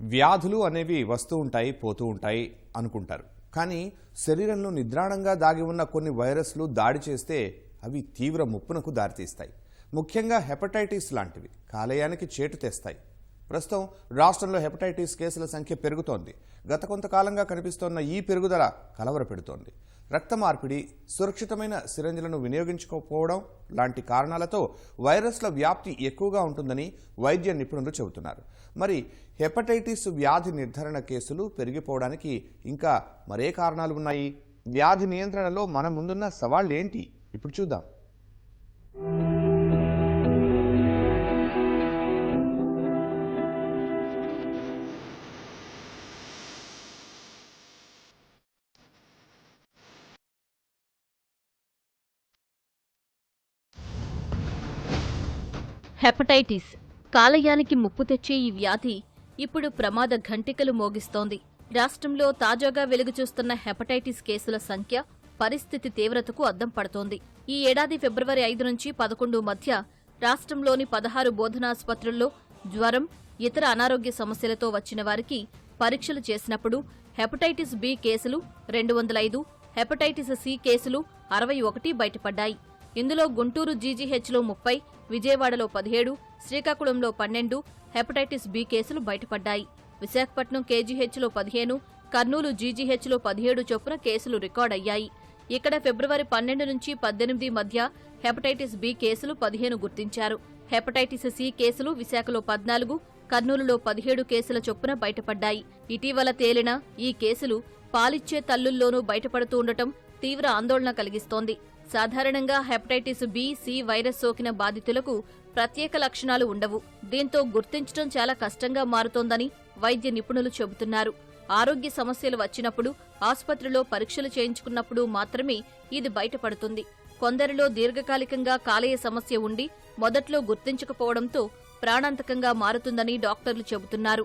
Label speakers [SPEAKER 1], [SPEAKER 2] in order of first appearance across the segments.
[SPEAKER 1] వ్యాధులు అనేవి వస్తూ ఉంటాయి పోతూ ఉంటాయి అనుకుంటారు. కానీ శరీరంలో నిద్రాణంగా దాగి ఉన్న కొన్ని వైరస్లు దాడి చేస్తే అవి తీవ్ర ముప్పునకు దారితీస్తాయి. ముఖ్యంగా హెపటైటిస్ లాంటివి కాలేయానికి చేటు తెస్తాయి. ప్రస్తుతం రాష్ట్రంలో హెపటైటిస్ కేసుల సంఖ్య పెరుగుతోంది. గత కొంతకాలంగా కనిపిస్తోన్న ఈ పెరుగుదల కలవరపెడుతోంది. రక్త మార్పిడి సురక్షితమైన సిరంజులను వినియోగించుకోకపోవడం లాంటి కారణాలతో వైరస్ల వ్యాప్తి ఎక్కువగా ఉంటుందని వైద్య నిపుణులు చెబుతున్నారు. మరి హెపటైటిస్ వ్యాధి నిర్ధారణ కేసులు పెరిగిపోవడానికి ఇంకా మరే కారణాలు ఉన్నాయి? వ్యాధి నియంత్రణలో మన ముందున్న సవాళ్ళు ఏంటి ఇప్పుడు చూద్దాం.
[SPEAKER 2] హెపటైటిస్. కాలయానికి ముప్పు తెచ్చే ఈ వ్యాధి ఇప్పుడు ప్రమాద ఘంటికలు మోగిస్తోంది. రాష్ట్రంలో తాజాగా వెలుగుచూస్తున్న హెపటైటిస్ కేసుల సంఖ్య పరిస్థితి తీవ్రతకు అద్దం పడుతోంది. ఈ ఏడాది ఫిబ్రవరి ఐదు నుంచి పదకొండు మధ్య రాష్ట్రంలోని పదహారు బోధనాసుపత్రుల్లో జ్వరం ఇతర అనారోగ్య సమస్యలతో వచ్చిన వారికి పరీక్షలు చేసినప్పుడు హెపటైటిస్ బి కేసులు రెండు వందల ఐదు హెపటైటిస్ సి కేసులు అరవై ఒకటి బయటపడ్డాయి. ఇందులో గుంటూరు జీజీహెచ్లో ముప్పై విజయవాడలో పదిహేడు శ్రీకాకుళంలో పన్నెండు హెపటైటిస్ బి కేసులు బయటపడ్డాయి. విశాఖపట్నం కేజీహెచ్లో పదిహేను కర్నూలు జీజీహెచ్లో పదిహేడు చొప్పున కేసులు రికార్డయ్యాయి. ఇక్కడ ఫిబ్రవరి పన్నెండు నుంచి పద్దెనిమిది మధ్య హెపటైటిస్ బి కేసులు పదిహేను గుర్తించారు. హెపటైటిస్ సి కేసులు విశాఖలో పద్నాలుగు కర్నూలులో పదిహేడు కేసుల చొప్పున బయటపడ్డాయి. ఇటీవల తేలిన ఈ కేసులు పాలిచ్చే తల్లుల్లోనూ బయటపడుతూ ఉండటం తీవ్ర ఆందోళన కలిగిస్తోంది. సాధారణంగా హెపటైటిస్ బి సి వైరస్ సోకిన బాధితులకు ప్రత్యేక లక్షణాలు ఉండవు. దీంతో గుర్తించడం చాలా కష్టంగా మారుతోందని వైద్య నిపుణులు చెబుతున్నారు. ఆరోగ్య సమస్యలు వచ్చినప్పుడు ఆసుపత్రిలో పరీక్షలు చేయించుకున్నప్పుడు మాత్రమే ఇది బయటపడుతుంది. కొందరిలో దీర్ఘకాలికంగా కాలేయ సమస్య ఉండి మొదట్లో గుర్తించకపోవడంతో ప్రాణాంతకంగా మారుతుందని డాక్టర్లు చెబుతున్నారు.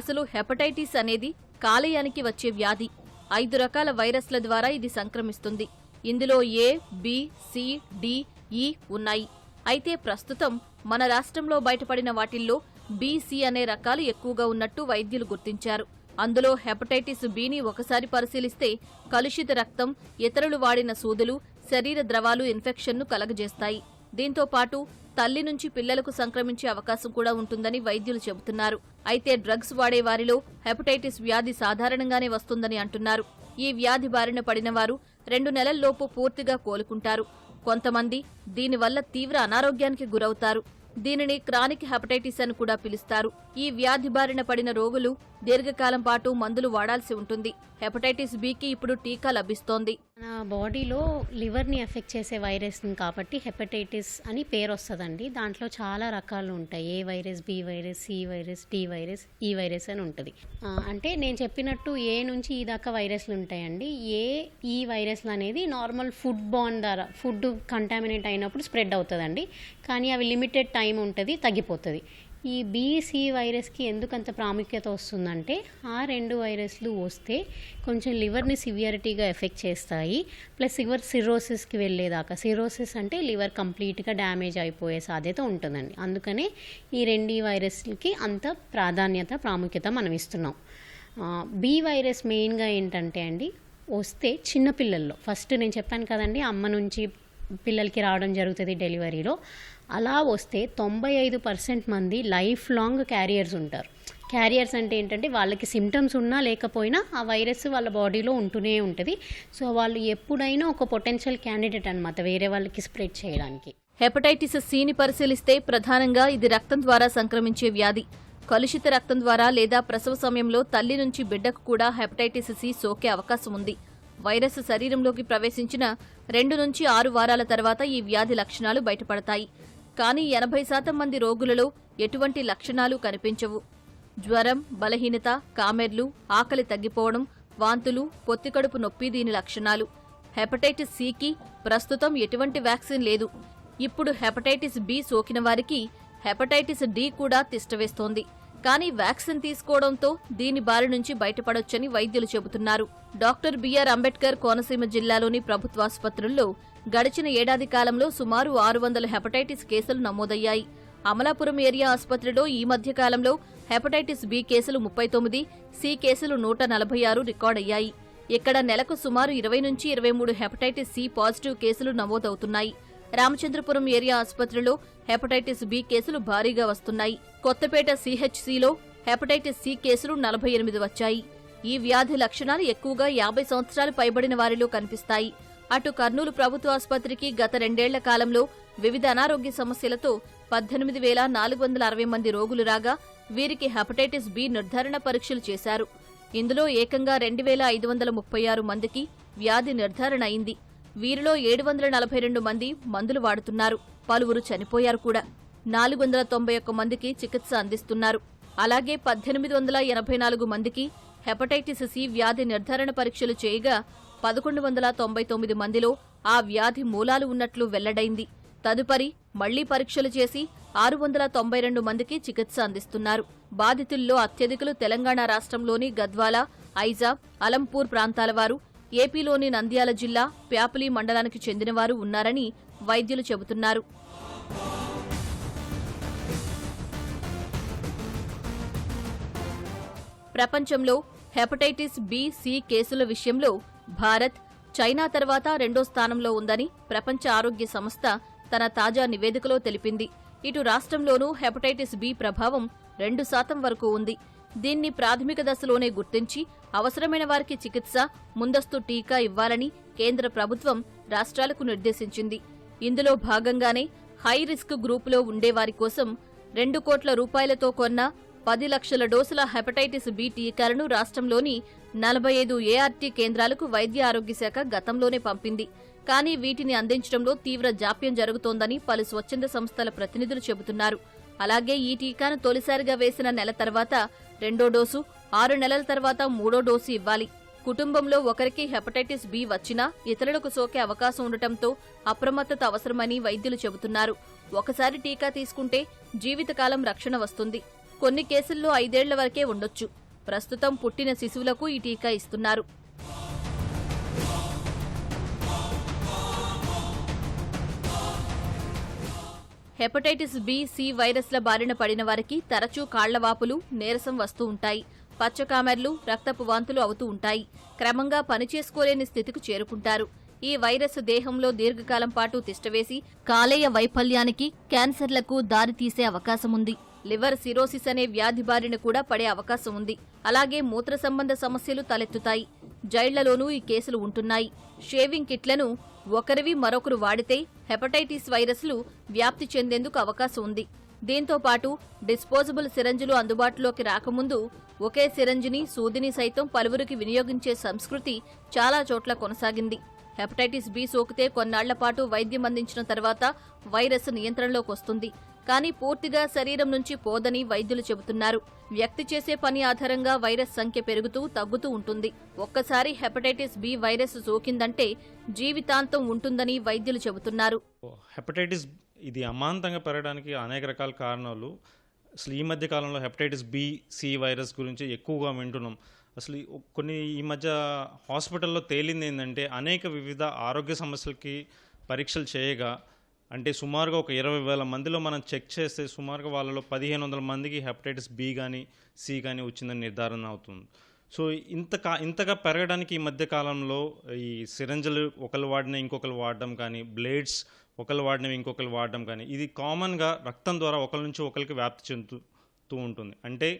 [SPEAKER 2] అసలు హెపటైటిస్ అనేది కాలేయానికి వచ్చే వ్యాధి. ఐదు రకాల వైరస్ల ద్వారా ఇది సంక్రమిస్తుంది. ఇందులో ఏ బి సి డి ఈ ఉన్నాయి. అయితే ప్రస్తుతం మన రాష్ట్రంలో బయటపడిన వాటిల్లో బీసీ అనే రకాలు ఎక్కువగా ఉన్నట్టు వైద్యులు గుర్తించారు. అందులో హెపటైటిస్ బిని ఒకసారి పరిశీలిస్తే కలుషిత రక్తం ఇతరులు వాడిన సూదులు శరీర ద్రవాలు ఇన్ఫెక్షన్ను కలగజేస్తాయి. దీంతో పాటు తల్లి నుంచి పిల్లలకు సంక్రమించే అవకాశం కూడా ఉంటుందని వైద్యులు చెబుతున్నారు. అయితే డ్రగ్స్ వాడే వారిలో హెపటైటిస్ వ్యాధి సాధారణంగానే వస్తుందని అంటున్నారు. ఈ వ్యాధి బారిన పడిన వారు రెండు నెలల్లోపు పూర్తిగా కోలుకుంటారు. కొంతమంది దీనివల్ల తీవ్ర అనారోగ్యానికి గురవుతారు. దీనిని క్రానిక్ హెపటైటిస్ అని కూడా పిలుస్తారు. ఈ వ్యాధి బారిన పడిన రోగులు దీర్ఘకాలం పాటు మందులు వాడాల్సి ఉంటుంది. హెపటైటిస్ బికి ఇప్పుడు టీకా లభిస్తోంది.
[SPEAKER 3] మన బాడీలో లివర్ని ఎఫెక్ట్ చేసే వైరస్ కాబట్టి హెపటైటిస్ అని పేరు వస్తుందండి. దాంట్లో చాలా రకాలు ఉంటాయి. A virus B virus C virus D virus E virus అని ఉంటుంది. అంటే నేను చెప్పినట్టు ఏ నుంచి ఈ దాకా వైరస్లు ఉంటాయండి. ఏ ఈ వైరస్లు అనేది నార్మల్ ఫుడ్ బాన్ ద్వారా ఫుడ్ కంటామినేట్ అయినప్పుడు స్ప్రెడ్ అవుతుందండి. కానీ అవి లిమిటెడ్ టైం ఉంటుంది తగ్గిపోతుంది. ఈ బీసీ వైరస్కి ఎందుకంత ప్రాముఖ్యత వస్తుందంటే ఆ రెండు వైరస్లు వస్తే కొంచెం లివర్ని సివియరిటీగా ఎఫెక్ట్ చేస్తాయి. ప్లస్ లివర్ సిరోసిస్కి వెళ్ళేదాకా సిరోసిస్ అంటే లివర్ కంప్లీట్గా డ్యామేజ్ అయిపోయే సాధ్యత ఉంటుందండి. అందుకనే ఈ రెండు వైరస్లకి అంత ప్రాధాన్యత ప్రాముఖ్యత మనం ఇస్తున్నాం. బి వైరస్ మెయిన్గా ఏంటంటే అండి వస్తే చిన్నపిల్లల్లో ఫస్ట్ నేను చెప్పాను కదండి అమ్మ నుంచి పిల్లలకి రావడం జరుగుతుంది డెలివరీలో. అలా వస్తే తొంభై ఐదు పర్సెంట్ మంది లైఫ్ లాంగ్ క్యారియర్స్ ఉంటారు. క్యారియర్స్ అంటే ఏంటంటే వాళ్ళకి సిమ్టమ్స్ ఉన్నా లేకపోయినా ఆ వైరస్ వాళ్ళ బాడీలో ఉంటూనే ఉంటుంది. సో వాళ్ళు ఎప్పుడైనా ఒక పొటెన్షియల్ క్యాండిడేట్ అనమాట వేరే వాళ్ళకి స్ప్రెడ్ చేయడానికి.
[SPEAKER 2] హెపటైటిస్ సిని పరిశీలిస్తే ప్రధానంగా ఇది రక్తం ద్వారా సంక్రమించే వ్యాధి. కలుషిత రక్తం ద్వారా లేదా ప్రసవ సమయంలో తల్లి నుంచి బిడ్డకు కూడా హెపటైటిస్ సి సోకే అవకాశం ఉంది. వైరస్ శరీరంలోకి ప్రవేశించిన రెండు నుంచి ఆరు వారాల తర్వాత ఈ వ్యాధి లక్షణాలు బయటపడతాయి. కానీ ఎనభై శాతం మంది రోగులలో ఎటువంటి లక్షణాలు కనిపించవు. జ్వరం బలహీనత కామెర్లు ఆకలి తగ్గిపోవడం వాంతులు పొత్తికడుపు నొప్పి దీని లక్షణాలు. హెపటైటిస్ సికి ప్రస్తుతం ఎటువంటి వ్యాక్సిన్ లేదు. ఇప్పుడు హెపటైటిస్ బి సోకిన వారికి హెపటైటిస్ డి కూడా తిష్టవేస్తోంది కానీ వ్యాక్సిన్ తీసుకోవడంతో దీని బారి నుంచి బయటపడొచ్చని వైద్యులు చెబుతున్నారు. డాక్టర్ బిఆర్ అంబేద్కర్ కోనసీమ జిల్లాలోని ప్రభుత్వాసుపత్రుల్లో గడిచిన ఏడాది కాలంలో సుమారు ఆరు వందల హెపటైటిస్ కేసులు నమోదయ్యాయి. అమలాపురం ఏరియా ఆసుపత్రిలో ఈ మధ్య కాలంలో హెపటైటిస్ బి కేసులు ముప్పై తొమ్మిది సి కేసులు నూట నలభై ఆరు రికార్డయ్యాయి. ఇక్కడ నెలకు సుమారు ఇరవై నుంచి ఇరవై మూడు హెపటైటిస్ సి పాజిటివ్ కేసులు నమోదవుతున్నాయి. రామచంద్రపురం ఏరియా ఆసుపత్రిలో హెపటైటిస్ బి కేసులు భారీగా వస్తున్నాయి. కొత్తపేట సిహెచ్సిలో హెపటైటిస్ సి కేసులు నలభై ఎనిమిది వచ్చాయి. ఈ వ్యాధి లక్షణాలు ఎక్కువగా యాభై సంవత్సరాలు పైబడిన వారిలో కనిపిస్తాయి. అటు కర్నూలు ప్రభుత్వ ఆసుపత్రికి గత రెండేళ్ళ కాలంలో వివిధ అనారోగ్య సమస్యలతో పద్దెనిమిది వేల నాలుగు వందల అరవై మంది రోగులు రాగా వీరికి హెపటైటిస్ బి నిర్ధారణ పరీక్షలు చేశారు. ఇందులో ఏకంగా రెండు వేల ఐదు వందల ముప్పై ఆరు మందికి వ్యాధి నిర్ధారణ అయింది. వీరిలో ఏడు వందల నలభై రెండు మంది మందులు వాడుతున్నారు. పలువురు చనిపోయారు కూడా. నాలుగు వందల తొంభై ఒక్క మందికి చికిత్స అందిస్తున్నారు. అలాగే పద్దెనిమిది వందల ఎనభై నాలుగు మందికి హెపటైటిస్ సి వ్యాధి నిర్ధారణ పరీక్షలు చేయగా పదకొండు వందల తొంభై తొమ్మిది మందిలో ఆ వ్యాధి మూలాలు ఉన్నట్లు వెల్లడైంది. తదుపరి మళ్ళీ పరీక్షలు చేసి ఆరు వందల తొంభై రెండు మందికి చికిత్స అందిస్తున్నారు. బాధితుల్లో అత్యధికులు తెలంగాణ రాష్ట్రంలోని గద్వాల ఐజా అలంపూర్ ప్రాంతాల వారు ఏపీలోని నంద్యాల జిల్లా ప్యాపిలి మండలానికి చెందినవారు ఉన్నారని వైద్యులు చెబుతున్నారు. ప్రపంచంలో హెపటైటిస్ బి సి కేసుల విషయంలో భారత్ చైనా తర్వాత రెండో స్థానంలో ఉందని ప్రపంచ ఆరోగ్య సంస్థ తన తాజా నివేదికలో తెలిపింది. ఇటు రాష్ట్రంలోనూ హెపటైటిస్ బి ప్రభావం రెండు శాతం వరకు ఉంది. దీన్ని ప్రాథమిక దశలోనే గుర్తించి అవసరమైన వారికి చికిత్స ముందస్తు టీకా ఇవ్వాలని కేంద్ర ప్రభుత్వం రాష్ట్రాలకు నిర్దేశించింది. ఇందులో భాగంగానే హై రిస్క్ గ్రూపులో ఉండేవారి కోసం రెండు కోట్ల రూపాయలతో కొన్న పది లక్షల డోసుల హెపటైటిస్ బి టీకాలను రాష్ట్రంలోని నలభై ఐదు ఏఆర్టీ కేంద్రాలకు వైద్య ఆరోగ్య శాఖ గతంలోనే పంపింది. కానీ వీటిని అందించడంలో తీవ్ర జాప్యం జరుగుతోందని పలు స్వచ్ఛంద సంస్థల ప్రతినిధులు చెబుతున్నారు. అలాగే ఈ టీకాను తొలిసారిగా వేసిన నెల తర్వాత రెండో డోసు ఆరు నెలల తర్వాత మూడో డోసు ఇవ్వాలి. కుటుంబంలో ఒకరికి హెపటైటిస్ బి వచ్చినా ఇతరులకు సోకే అవకాశం ఉండటంతో అప్రమత్తత అవసరమని వైద్యులు చెబుతున్నారు. ఒకసారి టీకా తీసుకుంటే జీవితకాలం రక్షణ వస్తుంది. కొన్ని కేసుల్లో ఐదేళ్ళ వరకే ఉండొచ్చు. ప్రస్తుతం పుట్టిన శిశువులకు ఈ టీకా ఇస్తున్నారు. హెపటైటిస్ బి సి వైరస్ల బారిన పడిన వారికి తరచూ కాళ్ళవాపులు నీరసం వస్తూ ఉంటాయి. పచ్చకామెర్లు రక్తపు వాంతులు అవుతూ ఉంటాయి. క్రమంగా పనిచేసుకోలేని స్థితికి చేరుకుంటారు. ఈ వైరస్ దేహంలో దీర్ఘకాలం పాటు తిష్టవేసి కాలేయ వైఫల్యానికి క్యాన్సర్లకు దారితీసే అవకాశం ఉంది. లివర్ సిరోసిస్ అనే వ్యాధి బారిన కూడా పడే అవకాశం ఉంది. అలాగే మూత్ర సంబంధ సమస్యలు తలెత్తుతాయి. జైళ్ళలోనూ ఈ కేసులు ఉంటున్నాయి. షేవింగ్ కిట్లను ఒకరివి మరొకరు వాడితే హెపటైటిస్ వైరస్లు వ్యాప్తి చెందేందుకు అవకాశం ఉంది. దీంతో పాటు డిస్పోజబుల్ సిరంజులు అందుబాటులోకి రాకముందు ఒకే సిరంజిని సూదిని సైతం పలువురికి వినియోగించే సంస్కృతి చాలా చోట్ల కొనసాగింది. హెపటైటిస్ బి సోకితే కొన్నాళ్ళ పాటు వైద్యం అందించిన తర్వాత వైరస్ నియంత్రణలోకి వస్తుంది కానీ పూర్తిగా శరీరం నుంచి పోదని వైద్యులు చెబుతున్నారు. వ్యక్తి చేసే పని ఆధారంగా వైరస్ సంఖ్య పెరుగుతూ తగ్గుతూ ఉంటుంది. ఒక్కసారి హెపటైటిస్ బి వైరస్ సోకిందంటే జీవితాంతం ఉంటుందని వైద్యులు చెబుతున్నారు.
[SPEAKER 4] హెపటైటిస్ ఇది అమాంతంగా పెరగడానికి అనేక రకాల కారణాలు. అసలు ఈ మధ్య కాలంలో హెపటైటిస్ బి సి వైరస్ గురించి ఎక్కువగా వింటున్నాం. అసలు ఈ కొన్ని ఈ మధ్య హాస్పిటల్లో తేలింది ఏంటంటే అనేక వివిధ ఆరోగ్య సమస్యలకి పరీక్షలు చేయగా అంటే సుమారుగా ఒక ఇరవై వేల మందిలో మనం చెక్ చేస్తే సుమారుగా వాళ్ళలో పదిహేను వందల మందికి హెపటైటిస్ బి కానీ సి కానీ వచ్చిందని నిర్ధారణ అవుతుంది. సో ఇంత కా ఇంతగా పెరగడానికి ఈ మధ్య కాలంలో ఈ సిరంజలు ఒకరు వాడిన ఇంకొకరు వాడడం కానీ బ్లేడ్స్ ఒకరు వాడినవి ఇంకొకరు వాడడం కానీ ఇది కామన్గా రక్తం ద్వారా ఒకరి నుంచి ఒకరికి వ్యాప్తి చెందుతూ ఉంటుంది. అంటే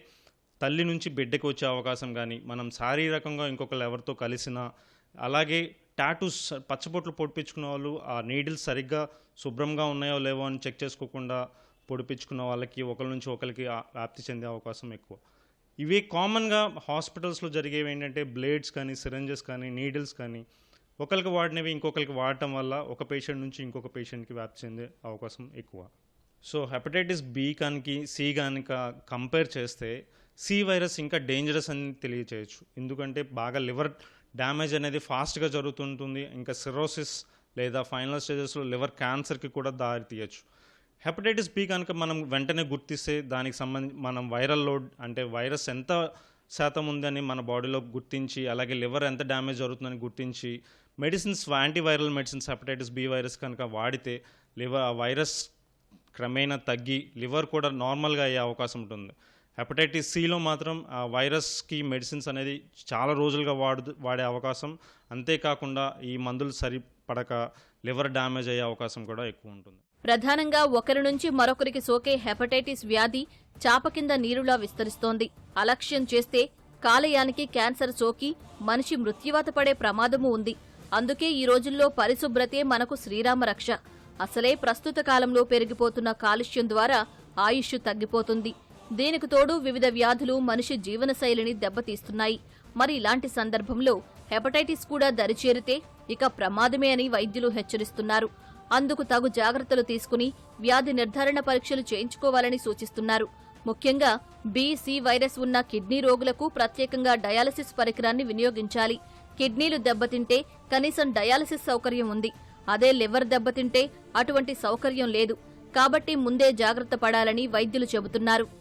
[SPEAKER 4] తల్లి నుంచి బిడ్డకు వచ్చే అవకాశం కానీ మనం శారీరకంగా ఇంకొకరు ఎవరితో కలిసినా అలాగే టాటూస్ పచ్చబొట్లు పొడిపించుకున్న వాళ్ళు ఆ నీడిల్స్ సరిగ్గా శుభ్రంగా ఉన్నాయో లేవో అని చెక్ చేసుకోకుండా పొడిపించుకున్న వాళ్ళకి ఒకరి నుంచి ఒకరికి వ్యాప్తి చెందే అవకాశం ఎక్కువ. ఇవి కామన్గా హాస్పిటల్స్లో జరిగేవి ఏంటంటే బ్లేడ్స్ కానీ సిరంజెస్ కానీ నీడిల్స్ కానీ ఒకరికి వాడినవి ఇంకొకరికి వాడటం వల్ల ఒక పేషెంట్ నుంచి ఇంకొక పేషెంట్కి వ్యాప్తి చెందే అవకాశం ఎక్కువ. సో హెపటైటిస్ బి కనుక సి కనుక కంపేర్ చేస్తే సి వైరస్ ఇంకా డేంజరస్ అని తెలియచేయచ్చు. ఎందుకంటే బాగా లివర్ డ్యామేజ్ అనేది ఫాస్ట్గా జరుగుతుంటుంది. ఇంకా సిరోసిస్ లేదా ఫైనల్ స్టేజెస్లో లివర్ క్యాన్సర్కి కూడా దారి తీయచ్చు. హెపటైటిస్ బి కనుక మనం వెంటనే గుర్తిస్తే దానికి సంబంధించి మనం వైరల్ లోడ్ అంటే వైరస్ ఎంత శాతం ఉందని మన బాడీలో గుర్తించి అలాగే లివర్ ఎంత డ్యామేజ్ జరుగుతుందని గుర్తించి medicines antiviral medicines hepatitis B virus కనుక వాడితే లివర్ ఆ వైరస్ క్రమేణా తగ్గి లివర్ కూడా నార్మల్గా అయ్యే అవకాశం ఉంటుంది. హెపటైటిస్ సిలో మాత్రం ఆ వైరస్కి మెడిసిన్స్ అనేది చాలా రోజులుగా వాడు వాడే అవకాశం. అంతేకాకుండా ఈ మందులు సరిపడక లివర్ డ్యామేజ్ అయ్యే అవకాశం కూడా ఎక్కువ ఉంటుంది.
[SPEAKER 2] ప్రధానంగా ఒకరి నుంచి మరొకరికి సోకే హెపటైటిస్ వ్యాధి చాప కింద నీరులా విస్తరిస్తోంది. అలక్ష్యం చేస్తే కాలేయానికి క్యాన్సర్ సోకి మనిషి మృత్యువాత పడే ప్రమాదము ఉంది. అందుకే ఈ రోజుల్లో పరిశుభ్రతే మనకు శ్రీరామ రక్ష. అసలే ప్రస్తుత కాలంలో పెరిగిపోతున్న కాలుష్యం ద్వారా ఆయుష్ తగ్గిపోతుంది. దీనికి తోడు వివిధ వ్యాధులు మనిషి జీవనశైలిని దెబ్బతీస్తున్నాయి. మరి ఇలాంటి సందర్భంలో హెపటైటిస్ కూడా దరిచేరితే ఇక ప్రమాదమే అని వైద్యులు హెచ్చరిస్తున్నారు. అందుకు తగు జాగ్రత్తలు తీసుకుని వ్యాధి నిర్ధారణ పరీక్షలు చేయించుకోవాలని సూచిస్తున్నారు. ముఖ్యంగా బీసీ వైరస్ ఉన్న కిడ్నీ రోగులకు ప్రత్యేకంగా డయాలసిస్ పరికరాన్ని వినియోగించాలి. కిడ్నీలు దెబ్బతింటే కనీసం డయాలసిస్ సౌకర్యం ఉంది. అదే లివర్ దెబ్బతింటే అటువంటి సౌకర్యం లేదు. కాబట్టి ముందే జాగ్రత్త పడాలని వైద్యులు చెబుతున్నారు.